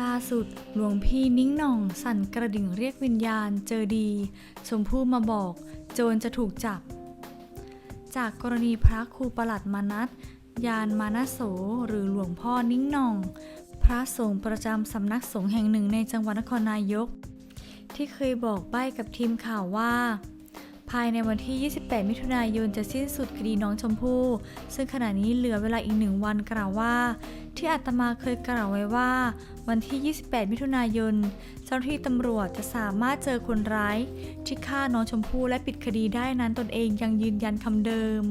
ล่าสุดหลวงพี่นิ้งหน่อง สั่นกระดิ่งเรียกวิญญาณ เจอดี ชมพู่มาบอก โจรจะถูกจับ จากกรณีพระครูประหลัดมานัตยานมานะโสหรือหลวงพ่อนิ้งหน่อง พระสงฆ์ประจำสำนักสงฆ์แห่งหนึ่งในจังหวัดนครนายก ที่เคยบอกใบ้กับทีมข่าวว่า ภายในวันที่ 28 มิถุนายนจะสิ้นสุดคดีน้องชมพู่ ซึ่งขณะนี้เหลือเวลาอีกหนึ่งวันกล่าวว่า ที่อาตมาเคยกล่าวไว้ว่า วันที่ 28 มิถุนายน เจ้าหน้าที่ตำรวจจะสามารถเจอคนร้าย ที่ฆ่าน้องชมพู่และปิดคดีได้นั้นตนเองยังยืนยันคำเดิม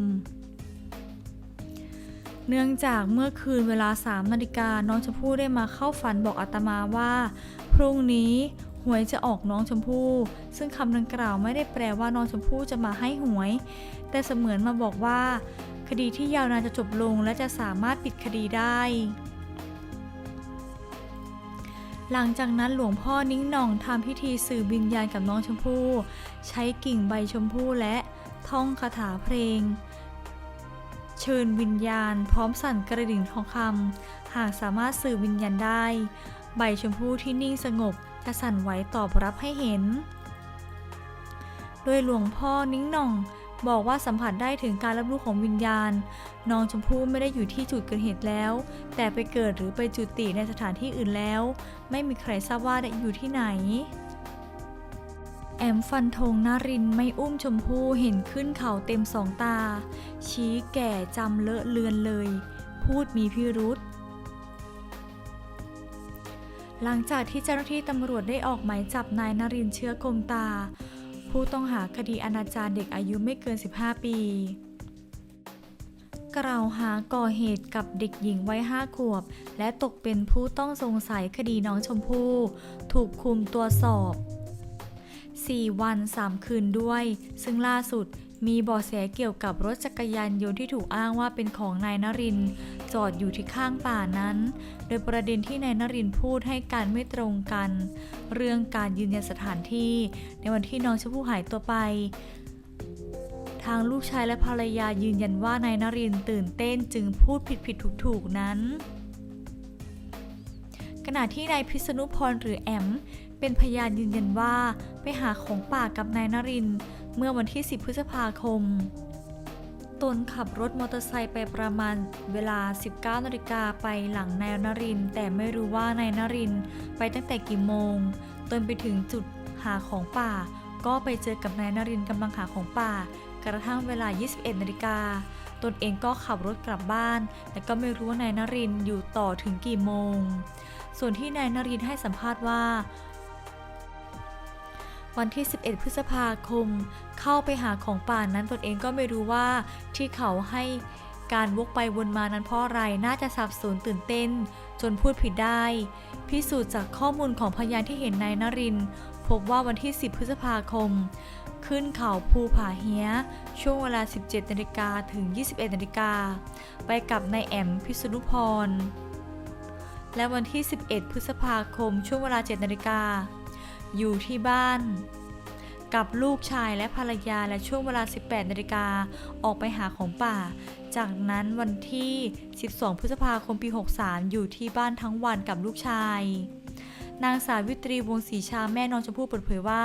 เนื่องจากเมื่อคืนเวลา3นาฬิกาน้องชมพู่ได้มาเข้าฝันบอกอาตมาว่า พรุ่งนี้ หวยจะออกน้องชมพู่ ซึ่งคำดังกล่าวไม่ได้แปลว่าน้องชมพู่จะมาให้หวย แต่เสมือนมาบอกว่า คดีที่ยาวนานจะจบลงและจะสามารถปิดคดีได้ หลังจากนั้นหลวงพ่อนิ้งหน่องทำพิธีสื่อวิญญาณกับน้องชมพู่ ใช้กิ่งใบชมพู่และท่องคาถาเพลง เชิญวิญญาณ พร้อมสั่นกระดิ่งทองคำหากสามารถสื่อวิญญาณได้ ใบชมพู่ที่นิ่งสงบ จะสั่นไหวตอบรับให้เห็น โดยหลวงพ่อนิ้งหน่องบอกว่าสัมผัสได้ถึงการรับรู้ของวิญญาณ น้องชมพู่ไม่ได้อยู่ที่จุดเกิดเหตุแล้ว แต่ไปเกิดหรือไปจุติในสถานที่อื่นแล้ว ไม่มีใครทราบว่าได้อยู่ที่ไหน แอมฟันธงนารินไม่อุ้มชมพู่เห็นขึ้นเขาเต็มสองตา ชี้แก่จำเลอะเลือนเลย พูดมีพิรุษ หลังจากที่เจ้าหน้าที่ตำรวจได้ออกหมายจับนายนรินเชื้อกมตา ผู้ต้องหาคดีอนาจารเด็กอายุไม่เกิน 15 ปี กล่าวหาก่อเหตุกับเด็กหญิงวัย5ขวบ และตกเป็นผู้ต้องสงสัยคดีน้องชมพู่ถูกคุมตัวสอบ 4 วัน 3 คืนด้วย ซึ่งล่าสุดมีเบาะแสเกี่ยวกับรถจักรยานยนต์ที่ถูกอ้างว่าเป็นของนายนรินทร์ จอดอยู่ที่ข้างป่านั้น โดยประเด็นที่นายนรินพูดให้การไม่ตรงกัน เรื่องการยืนยันสถานที่ในวันที่น้องชมพู่หายตัวไป ทางลูกชายและภรรยายืนยันว่านายนรินตื่นเต้นจึงพูดผิดผิดถูกถูกนั้น ขณะที่นายพิษณุพรหรือแอมเป็นพยานยืนยันว่าไปหาของป่ากับนายนรินเมื่อวันที่ 10 พฤษภาคม ตนขับรถมอเตอร์ไซค์ไปประมาณเวลา 19นาฬิกาไปหลังนายนริน แต่ไม่รู้ว่านายนรินไปตั้งแต่กี่โมง ตนไปถึงจุดหาของป่า ก็ไปเจอกับนายนรินกำลังหาของป่า กระทั่งเวลา 21นาฬิกาตนเองก็ขับรถกลับบ้าน แต่ก็ไม่รู้ว่านายนรินอยู่ต่อถึงกี่โมง ส่วนที่นายนรินให้สัมภาษณ์ว่า วันที่ 11 พฤษภาคม เข้าไปหาของป่านั้นตนเองก็ไม่รู้ว่าที่เขาให้การวกไปวนมานั้นเพราะอะไร น่าจะสับสนตื่นเต้น จนพูดผิดได้ พิสูจน์จากข้อมูลของพยานที่เห็นนายนริน พบว่าวันที่ 10 พฤษภาคม ขึ้นเขาภูผาเฮียช่วงเวลา 17นาฬิกาถึง 21นาฬิกาไปกับนายแอมพิษณุพร และวันที่ 11 พฤษภาคม ช่วงเวลา 7นาฬิกา อยู่ที่บ้าน กับลูกชายและภรรยาและช่วงเวลา 18นาฬิกาออกไปหาของป่า จากนั้นวันที่ 12 พฤษภาคมปี 63 อยู่ที่บ้านทั้งวันกับลูกชายนางสาวิตรีวงศรีชาแม่น้องชมพู่เปิดเผยว่า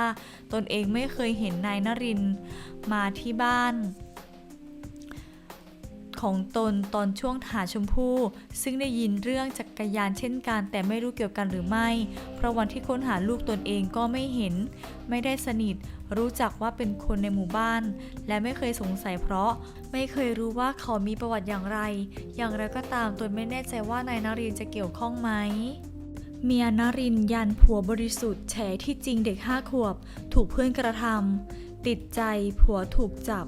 ตนเองไม่เคยเห็นนายนรินมาที่บ้าน ของตนตอนช่วงหาชมพู่ ซึ่งได้ยินเรื่องจักรยานเช่นกัน แต่ไม่รู้เกี่ยวกันหรือไม่ เพราะวันที่ค้นหาลูกตนเองก็ไม่เห็น ไม่ได้สนิท รู้จักว่าเป็นคนในหมู่บ้าน และไม่เคยสงสัยเพราะ ไม่เคยรู้ว่าเขามีประวัติอย่างไร อย่างไรก็ตามตนไม่แน่ใจว่านายนารินจะเกี่ยวข้องไหมเมียนรินยันผัวบริสุทธิ์แฉที่จริงเด็กห้าขวบ ถูกเพื่อนกระทำติดใจผัวถูกจับ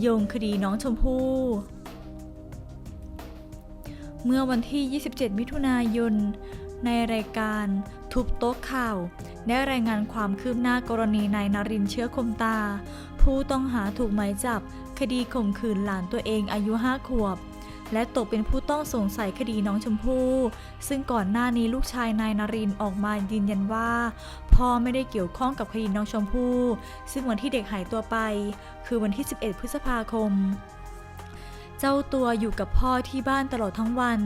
โยงคดีน้องชมพู่ เมื่อวันที่ 27 มิถุนายน ในรายการทุบโต๊ะข่าว ได้รายงานความคืบหน้ากรณีนายนรินเชื้อคมตา ผู้ต้องหาถูกหมายจับ คดีข่มขืนหลานตัวเองอายุ 5 ขวบ และตกเป็นผู้ต้องสงสัยคดีน้องชมพู่ซึ่งก่อนหน้านี้ลูกชายนายนรินออกมายืนยันว่า พ่อไม่ได้เกี่ยวข้องกับคดีน้องชมพู่ซึ่งวันที่เด็กหายตัวไป คือวันที่ 11 พฤษภาคม เจ้าตัวอยู่กับพ่อที่บ้านตลอดทั้งวัน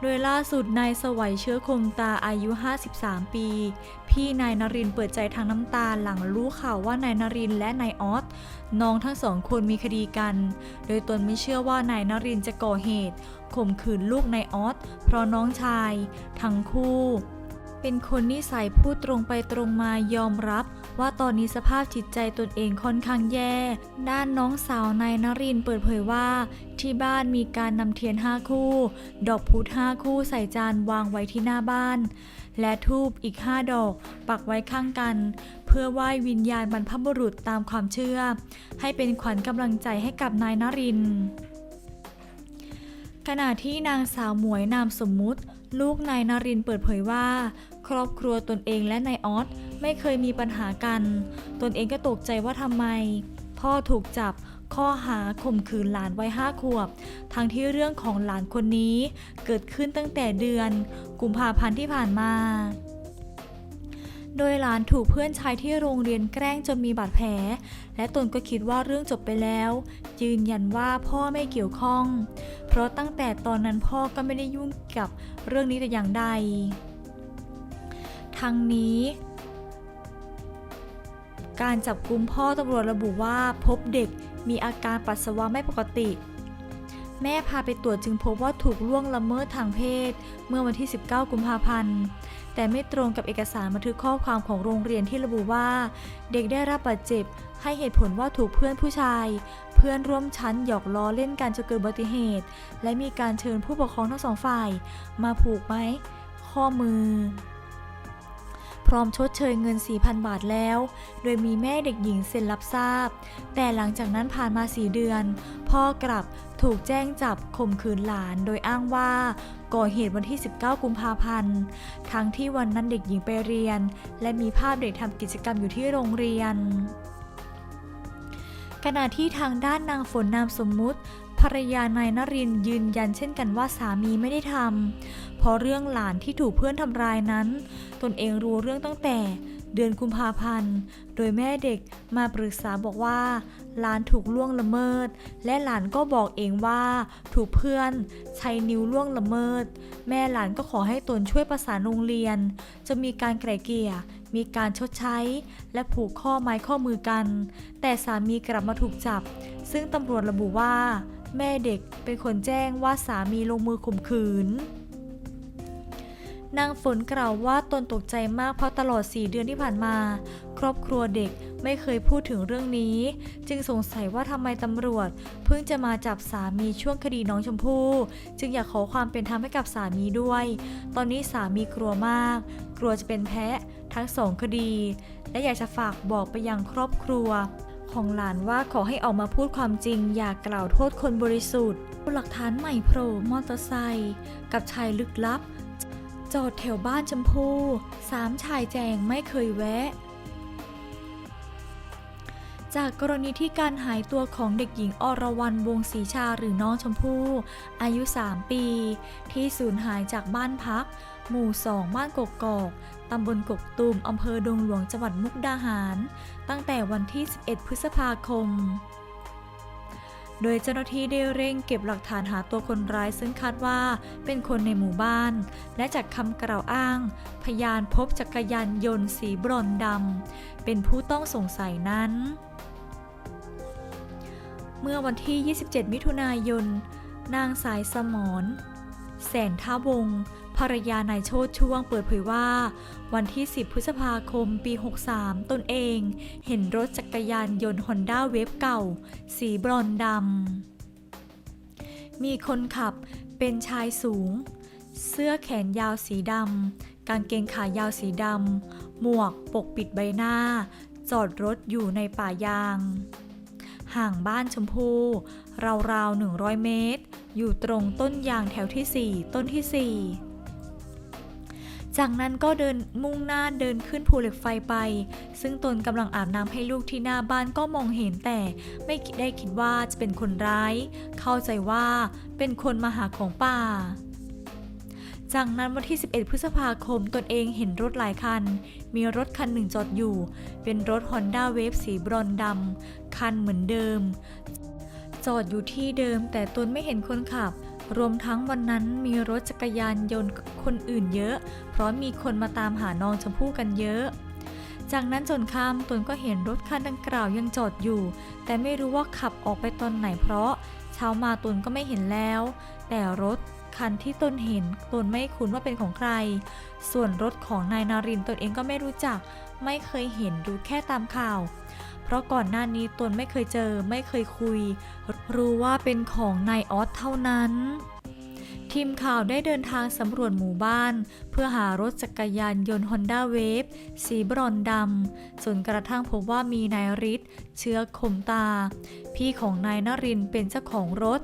โดยล่าสุดนายสวัยเชื้อคมตาอายุ 53 ปี พี่นายนรินเปิดใจทางน้ำตาหลังรู้ข่าวว่านายนรินและนายออสน้องทั้งสองคนมีคดีกัน โดยตนไม่เชื่อว่านายนรินจะก่อเหตุข่มขืนลูกนายออสเพราะน้องชาย ทั้งคู่ เป็นคนนิสัยพูดตรงไปตรงมายอมรับ ว่าตอนนี้สภาพจิตใจตนเองค่อนข้างแย่ ด้านน้องสาวนายนรินเปิดเผยว่า ที่บ้านมีการนำเทียนห้าคู่ ดอกพุธห้าคู่ใส่จานวางไว้ที่หน้าบ้าน และทูบอีกห้าดอก ปักไว้ข้างกัน เพื่อไหว้วิญญาณบรรพบุรุษตามความเชื่อ ให้เป็นขวัญกำลังใจให้กับนายนรินขณะที่นางสาวหมวยนามสมมุติ ลูกนายนรินเปิดเผยว่า ครอบครัวตนเองและนายออส ไม่เคยมีปัญหากัน ตนเองก็ตกใจว่าทำไม พ่อถูกจับข้อหาข่มขืนหลานวัยห้าขวบ ทั้งที่เรื่องของหลานคนนี้เกิดขึ้นตั้งแต่เดือน กุมภาพันธ์ที่ผ่านมา โดยหลานถูกเพื่อนชายที่โรงเรียนแกล้งจนมีบาดแผล และตนก็คิดว่าเรื่องจบไปแล้ว ยืนยันว่าพ่อไม่เกี่ยวข้อง เพราะตั้งแต่ตอนนั้นพ่อก็ไม่ได้ยุ่งกับเรื่องนี้แต่อย่างใด ทั้งนี้ การจับกุมพ่อตำรวจระบุว่าพบเด็กมีอาการปัสสาวะไม่ปกติ แม่พาไปตรวจจึงพบว่าถูกล่วงละเมิดทางเพศ เมื่อวันที่ 19 กุมภาพันธ์ แต่ไม่ตรงกับเอกสารบันทึกข้อความของโรงเรียนที่ระบุว่า เด็กได้รับบาดเจ็บ ให้เหตุผลว่าถูกเพื่อนผู้ชาย เพื่อนร่วมชั้นหยอกล้อเล่นกันจนเกิดอุบัติเหตุ และมีการเชิญผู้ปกครองทั้งสองฝ่าย มาผูกไหมข้อมือ พร้อมชดเชยเงิน 4,000 บาทแล้ว โดยมีแม่เด็กหญิงเซ็นรับทราบ แต่หลังจากนั้นผ่านมา 4 เดือน พ่อกลับถูกแจ้งจับข่มขืนหลาน โดยอ้างว่าก่อเหตุวันที่ 19 กุมภาพันธ์ ทั้งที่วันนั้นเด็กหญิงไปเรียน และมีภาพเด็กทำกิจกรรมอยู่ที่โรงเรียนขณะที่ทางด้านนางฝนนามสมมุติ ภรรยานายนรินยืนยันเช่นกันว่าสามีไม่ได้ทำเพราะเรื่องหลานที่ถูกเพื่อนทำร้ายนั้น ตนเองรู้เรื่องตั้งแต่เดือนกุมภาพันธ์ โดยแม่เด็กมาปรึกษาบอกว่า หลานถูกล่วงละเมิด และหลานก็บอกเองว่า ถูกเพื่อนใช้นิ้วล่วงละเมิด แม่หลานก็ขอให้ตนช่วยประสานโรงเรียน จะมีการไกล่เกลี่ย มีการชดใช้ และผูกข้อไม้ข้อมือกัน แต่สามีกลับมาถูกจับ ซึ่งตำรวจระบุว่า แม่เด็กเป็นคนแจ้งว่าสามีลงมือข่มขืน นางฝนกล่าวว่าตนตกใจมากเพราะตลอด4เดือนที่ผ่านมา ครอบครัวเด็กไม่เคยพูดถึงเรื่องนี้ จึงสงสัยว่าทำไมตำรวจ เพิ่งจะมาจับสามีช่วงคดีน้องชมพู่ จึงอยากขอความเป็นธรรมให้กับสามีด้วย ตอนนี้สามีกลัวมาก กลัวจะเป็นแพ้ทั้งสองคดี และอยากจะฝากบอกไปยังครอบครัว ของหลานว่าขอให้ออกมาพูดความจริง อย่ากล่าวโทษคนบริสุทธิ์หลักฐานใหม่โผล่มอเตอร์ไซค์กับชายลึกลับ จอดแถวบ้านชมพู่สามชายแจงไม่เคยแวะ จากกรณีที่การหายตัวของเด็กหญิงอรวรรณวงศรีชาหรือน้องชมพู่ อายุ 3 ปี ที่สูญหายจากบ้านพัก หมู่ 2 บ้านกกกอก ตำบลกกตูม อำเภอดงหลวง จังหวัดมุกดาหาร ตั้งแต่วันที่ 11 พฤษภาคม โดยเจ้าหน้าที่ได้เร่งเก็บหลักฐานหาตัวคนร้ายซึ่งคาดว่าเป็นคนในหมู่บ้าน และจากคำกล่าวอ้าง พยานพบจักรยานยนต์สีบรอนดำเป็นผู้ต้องสงสัยนั้น เมื่อวันที่ 27 มิถุนายน นางสายสมรแสนท่าวง ภรรยานายโชติช่วงเปิดเผยว่า วันที่ 10 พฤษภาคมปี 63 ตนเอง เห็นรถจักรยานยนต์ฮอนด้าเวฟเก่า สีบรอนซ์ดำมีคนขับเป็นชายสูง เสื้อแขนยาวสีดำกางเกงขายาวสีดำหมวกปกปิดใบหน้า จอดรถอยู่ในป่ายาง ห่างบ้านชมพู่ราวๆ 100 เมตร อยู่ตรงต้นยางแถวที่ 4 ต้นที่ 4 จากนั้นก็เดินมุ่งหน้าเดินขึ้นภูเหล็กไฟไป ซึ่งตนกำลังอาบน้ำให้ลูกที่หน้าบ้านก็มองเห็นแต่ไม่ได้คิดว่าจะเป็นคนร้าย เข้าใจว่าเป็นคนมาหาของป่าจากนั้นวันที่ 11 พฤษภาคมตนเองเห็นรถหลายคัน มีรถคันหนึ่งจอดอยู่ เป็นรถ Honda Wave สีบรอนดำ คันเหมือนเดิม จอดอยู่ที่เดิมแต่ตนไม่เห็นคนขับ รวมทั้งวันนั้นมีรถจักรยานยนต์คนอื่นเยอะ เพราะมีคนมาตามหาน้องชมพู่กันเยอะ จากนั้นจนค่ำตนก็เห็นรถคันดังกล่าวยังจอดอยู่ แต่ไม่รู้ว่าขับออกไปตอนไหนเพราะเช้ามาตนก็ไม่เห็นแล้ว แต่รถคันที่ตนเห็นตนไม่คุ้นว่าเป็นของใคร ส่วนรถของนายนารินตนเองก็ไม่รู้จัก ไม่เคยเห็นดูแค่ตามข่าว เพราะก่อนหน้านี้ตนไม่เคยเจอไม่เคยคุย รู้ว่าเป็นของนายออสเท่านั้น ทีมข่าวได้เดินทางสำรวจหมู่บ้าน เพื่อหารถจักรยานยนต์ Honda Wave สีบรอนดำจนกระทั่งพบว่ามีนายฤทธิ์เชื้อคมตา พี่ของนายนรินเป็นเจ้าของรถ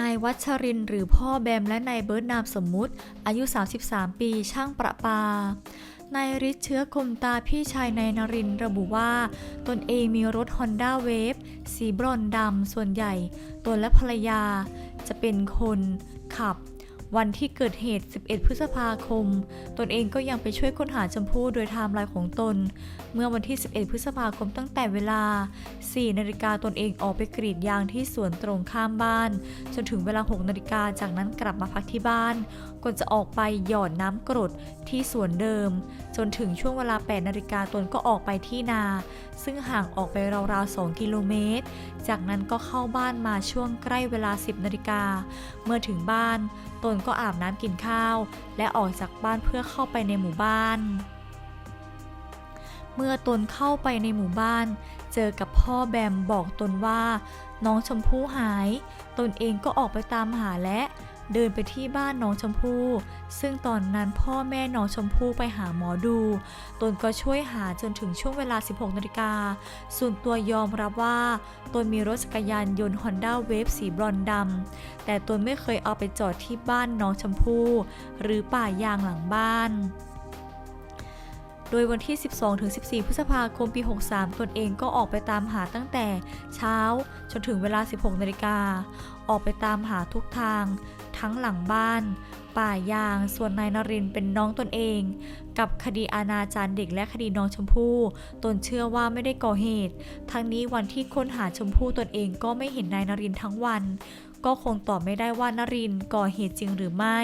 นายวัชรินหรือพ่อแบมและนายเบิร์ดนามสมมุติ อายุ 33 ปีช่างประปา นายฤทธิ์เชื้อคมตาพี่ชายนายนรินทร์ระบุว่า ตนเองมีรถ Honda Wave สีบรอนดำส่วนใหญ่ ตนและภรรยาจะเป็นคนขับ วันที่เกิดเหตุ 11 พฤษภาคม ตนเองก็ยังไปช่วยค้นหาชมพู่โดยไทม์ไลน์ของตน เมื่อวันที่ 11 พฤษภาคมตั้งแต่เวลา 4 นาฬิกาตนเองออกไปกรีดยางที่สวนตรงข้ามบ้าน จนถึงเวลา 6 นาฬิกาจากนั้นกลับมาพักที่บ้าน ก่อนจะออกไปหยอดน้ำกรดที่สวนเดิม จนถึงช่วงเวลา 8 นาฬิกาตนก็ออกไปที่นา ซึ่งห่างออกไปราวๆ 2 กิโลเมตร จากนั้นก็เข้าบ้านมาช่วงใกล้เวลา 10 นาฬิกา เมื่อถึงบ้าน ตนก็อาบน้ำกินข้าว และออกจากบ้านเพื่อเข้าไปในหมู่บ้าน เมื่อตนเข้าไปในหมู่บ้าน เจอกับพ่อแบมบอกตนว่า น้องชมพู่หาย ตนเองก็ออกไปตามหาและ เดินไปที่บ้านน้องชมพู่ ซึ่งตอนนั้นพ่อแม่น้องชมพู่ไปหาหมอดู ตนก็ช่วยหาจนถึงช่วงเวลา 16นาฬิกา ส่วนตัวยอมรับว่า ตนมีรถจักรยานยนต์ Honda Wave สีบรอนดำ แต่ตนไม่เคยเอาไปจอดที่บ้านน้องชมพู่ หรือป่ายางหลังบ้าน โดยวันที่ 12-14 พฤษภาคมปี 63 ตนเองก็ออกไปตามหาตั้งแต่เช้าจนถึงเวลา 16 นาฬิกา ออกไปตามหาทุกทาง ทั้งหลังบ้าน ป่ายาง ส่วนนายนรินทร์เป็นน้องตนเอง กับคดีอาณาจารเด็กและคดีน้องชมพู่ตนเชื่อว่าไม่ได้ก่อเหตุ ทั้งนี้วันที่ค้นหาชมพู่ตนเองก็ไม่เห็นนายนรินทร์ทั้งวัน ก็คงตอบไม่ได้ว่านรินทร์ก่อเหตุจริงหรือไม่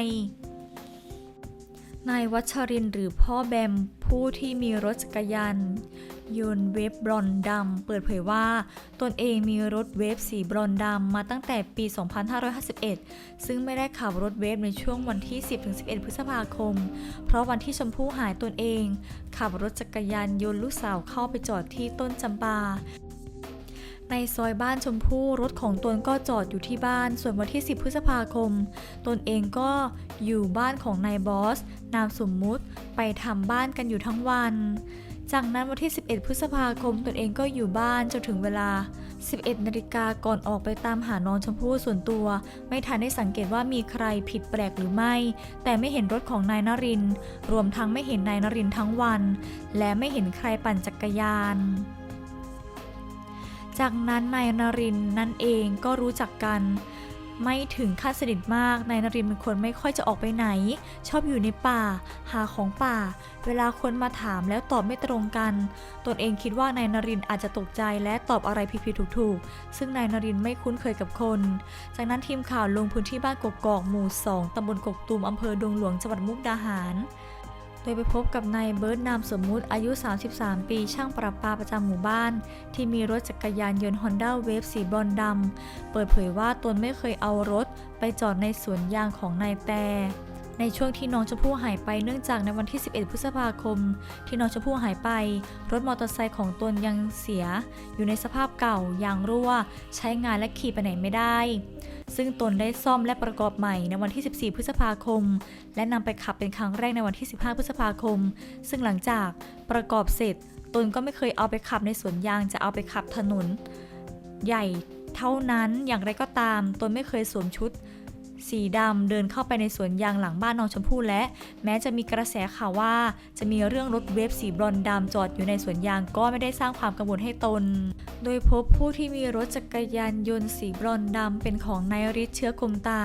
นายวัชรินหรือพ่อแบม ผู้ที่มีรถจักรยานยนต์เวฟบรอนซ์ดำเปิดเผยว่า ตนเองมีรถเวฟสีบรอนซ์ดำมาตั้งแต่ปี 2551 ซึ่งไม่ได้ขับรถเวฟในช่วงวันที่ 10-11 พฤษภาคม เพราะวันที่ชมพู่หายตนเอง ขับรถจักรยานยนต์ลูกสาวเข้าไปจอดที่ต้นจำปา ในซอยบ้านชมพู่รถของตนก็จอดอยู่ที่บ้าน ส่วนวันที่ 10 พฤษภาคม ตนเองก็อยู่บ้านของนายบอส นามสมมุติไปทำบ้านกันอยู่ทั้งวัน จากนั้นวันที่ 11 พฤษภาคม ตนเองก็อยู่บ้านจนถึงเวลา 11 นาฬิกาก่อนออกไปตามหาน้องชมพู่ส่วนตัว ไม่ทันได้สังเกตว่ามีใครผิดแปลกหรือไม่ แต่ไม่เห็นรถของนายนรินทร์รวมทั้งไม่เห็นนายนรินทร์ทั้งวัน และไม่เห็นใครปั่นจักรยาน จากนั้นนายนรินนั่นเองก็รู้จักกัน ไม่ถึงขั้นสนิทมาก นายนรินเป็นคนไม่ค่อยจะออกไปไหน ชอบอยู่ในป่า หาของป่า เวลาคนมาถามแล้วตอบไม่ตรงกัน ตนเองคิดว่านายนรินอาจจะตกใจและตอบอะไรผิดๆถูกๆ ซึ่งนายนรินไม่คุ้นเคยกับคน จากนั้นทีมข่าวลงพื้นที่บ้านกกอกหมู่ 2ตำบลกกตูมอำเภอดงหลวงจังหวัดมุกดาหาร ยไปพบกับนายเบิร์ดนามสมมุติอายุ 33 ปี ช่างประปาประจำหมู่บ้าน ที่มีรถจักรยานยนต์ Honda Wave สีบรอนดำ เปิดเผยว่าตนไม่เคยเอารถไปจอดในสวนยางของนายแต่ ในช่วงที่น้องชมพู่หายไปเนื่องจากในวันที่ 11 พฤษภาคม ที่น้องชมพู่หายไป รถมอเตอร์ไซค์ของตนยังเสีย อยู่ในสภาพเก่ายางรั่ว ใช้งานและขี่ไปไหนไม่ได้ ซึ่งตนได้ซ่อมและประกอบใหม่ในวันที่ 14 พฤษภาคม และนำไปขับเป็นครั้งแรกในวันที่ 15 พฤษภาคม ซึ่งหลังจากประกอบเสร็จ ตนก็ไม่เคยเอาไปขับในสวนยางจะเอาไปขับถนน ใหญ่เท่านั้นอย่างไรก็ตามตนไม่เคยสวมชุด สีดำเดินเข้าไปในสวนยางหลังบ้านน้องชมพู่และ แม้จะมีกระแสข่าวว่า จะมีเรื่องรถเวฟสีบรอนดำจอดอยู่ในสวนยางก็ไม่ได้สร้างความกังวลให้ตน โดยพบผู้ที่มีรถจักรยานยนต์สีบรอนดำเป็นของนายฤทธิ์เชื้อคมตา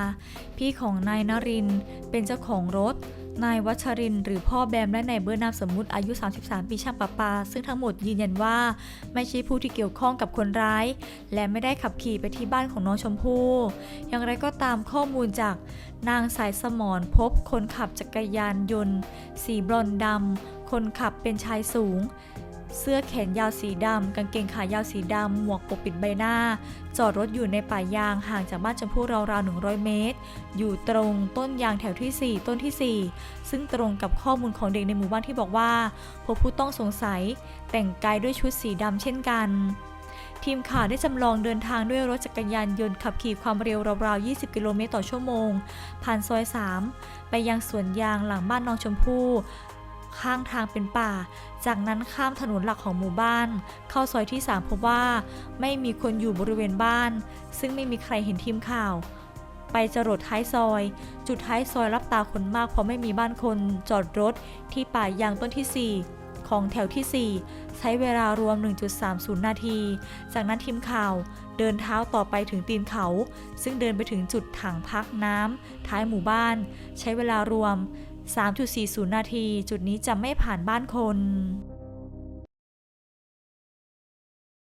พี่ของนายนรินเป็นเจ้าของรถ นายวัชรินทร์หรือพ่อแบม และนายเบอร์นามสมมุติอายุ 33 ปีช่างประปา ซึ่งทั้งหมดยืนยันว่า ไม่ใช่ผู้ที่เกี่ยวข้องกับคนร้าย และไม่ได้ขับขี่ไปที่บ้านของน้องชมพู่ อย่างไรก็ตามข้อมูลจากนางสายสมรพบคนขับจักรยานยนต์ สีบรอนดำคนขับเป็นชายสูง เสื้อแขนยาวสีดำกางเกงขายาวสีดำหมวกปกปิดใบหน้า จอดรถอยู่ในป่ายางห่างจากบ้านชมพู่ราวๆ 100 เมตร อยู่ตรงต้นยางแถวทีสี่4 ต้นทีสี่ 4 ซึ่งตรงกับข้อมูลของเด็กในหมู่บ้านที่บอกว่า พบผู้ต้องสงสัย แต่งกายด้วยชุดสีดำเช่นกันทีมข่าวได้จำลองเดินทางด้วยรถจักรยานยนต์ขับขี่ความเร็วราวๆ 20 กิโลเมตรต่อชั่วโมง ผ่านซอย 3 ไปยังสวนยางหลังบ้านน้องชมพู่ ข้างทางเป็นป่า จากนั้นข้ามถนนหลักของหมู่บ้าน เข้าซอยที่ 3 พบว่า ไม่มีคนอยู่บริเวณบ้าน ซึ่งไม่มีใครเห็นทีมข่าว ไปจรดท้ายซอย จุดท้ายซอยรับตาคนมากเพราะไม่มีบ้านคนจอดรถที่ป่ายางต้นที่ 4ของแถวที่ 4 ใช้เวลารวม 1.30 นาที จากนั้นทีมข่าวเดินเท้าต่อไปถึงตีนเขา ซึ่งเดินไปถึงจุดถังพักน้ำท้ายหมู่บ้าน ใช้เวลารวม 3.40 นาที จุดนี้จะไม่ผ่านบ้านคน